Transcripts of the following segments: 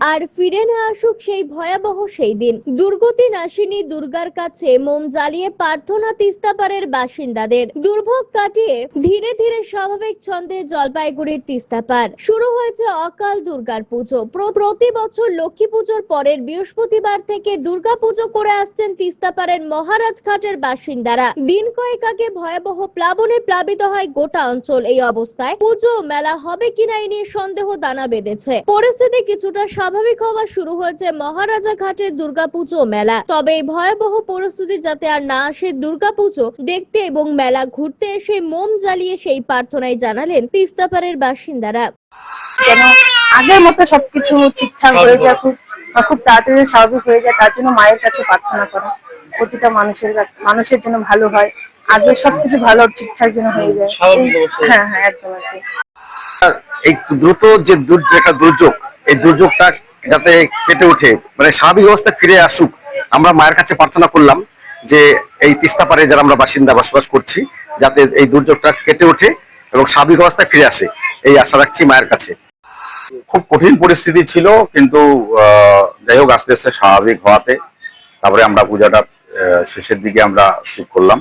আর ফিরে না আসুক সেই ভয়াবহ সেই দিন। দুর্গতি নাশিনী দুর্গার কাছে মোম জ্বালিয়ে প্রার্থনা তিস্তাপাড়ের বাসিন্দাদের। দুর্ভোগ কাটিয়ে ধীরে ধীরে স্বাভাবিক ছন্দে জলপাইগুড়ির তিস্তাপাড় শুরু হয়েছে অকাল দুর্গার পুজো। প্রতি বছর লক্ষ্মী পুজোর পরের বৃহস্পতিবার থেকে দুর্গা পুজো করে আসছেন তিস্তাপাড়ের মহারাজ ঘাটের বাসিন্দারা। দিন কয়েক আগে ভয়াবহ প্লাবনে প্লাবিত হয় গোটা অঞ্চল। এই অবস্থায় পুজো মেলা হবে কিনা এই নিয়ে সন্দেহ দানা বেঁধেছে। পরিস্থিতি কিছুটা স্বাভাবিক হওয়া শুরু হয়েছে মহারাজা ঘাটের দুর্গাপুজো মেলা। তবে এই ভয়াবহ পরিস্থিতি যাতে আর না আসে দুর্গাপুজো দেখতে এবং মেলা ঘুরতে এসে মোম জ্বালিয়ে সেই প্রার্থনায় জানালেন তিস্তাপাড়ের বাসিন্দারা। যেন আগের মতো সবকিছু ঠিকঠাক হয়ে যায় খুব খুব তাড়াতাড়ি স্বাভাবিক হয়ে যায় তার জন্য মায়ের কাছে প্রার্থনা করা। প্রতিটা মানুষের কাছে- মানুষের জন্য ভালো হয় আগে সবকিছু ভালো ঠিকঠাক যেন হয়ে যায়। হ্যাঁ হ্যাঁ একদম একদম। এই দ্রুত যে দুর- যে একটা দুর্যোগ এই দুর্যোগটা যাতে কেটে উঠে মানে স্বাভাবিক অবস্থা ফিরে আসুক, আমরা মায়ের কাছে প্রার্থনা করলাম যে এই তিস্তা পাড়ে যারা আমরা বাসিন্দা বসবাস করছি, যাতে এই দুর্যোগটা কেটে ওঠে এবং স্বাভাবিক অবস্থায় ফিরে আসে, এই আশা রাখছি মায়ের কাছে। খুব কঠিন পরিস্থিতি ছিল, কিন্তু যাই হোক, আস্তে আস্তে স্বাভাবিক হওয়াতে, তারপরে আমরা পূজাটা শেষের দিকে আমরা ঠিক করলাম।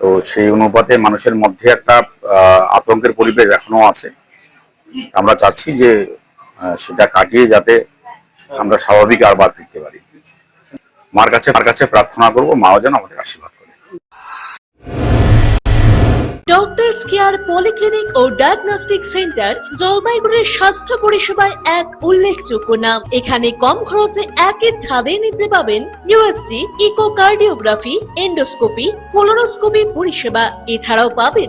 তো সেই অনুপাতে মানুষের মধ্যে একটা আতঙ্কের পরিবেশ এখনও আছে। আমরা চাচ্ছি যে সেটা কাটিয়ে যাতে আমরা স্বাভাবিক আরবার ফিরতে পারি। মার কাছে মার কাছে প্রার্থনা করব, মাও যেন আমাদের আশীর্বাদ করে। ডক্টরস কেয়ার পলিক্লিনিক ও ডায়াগনস্টিক সেন্টার জলপাইগুড়ির স্বাস্থ্য পরিষেবায় এক উল্লেখযোগ্য নাম। এখানে কম খরচে একই ছাদে নিতে পাবেন ইউএসজি ইকোকার্ডিওগ্রাফি এন্ডোস্কোপি কোলোনোস্কোপি পরিষেবা। এছাড়াও পাবেন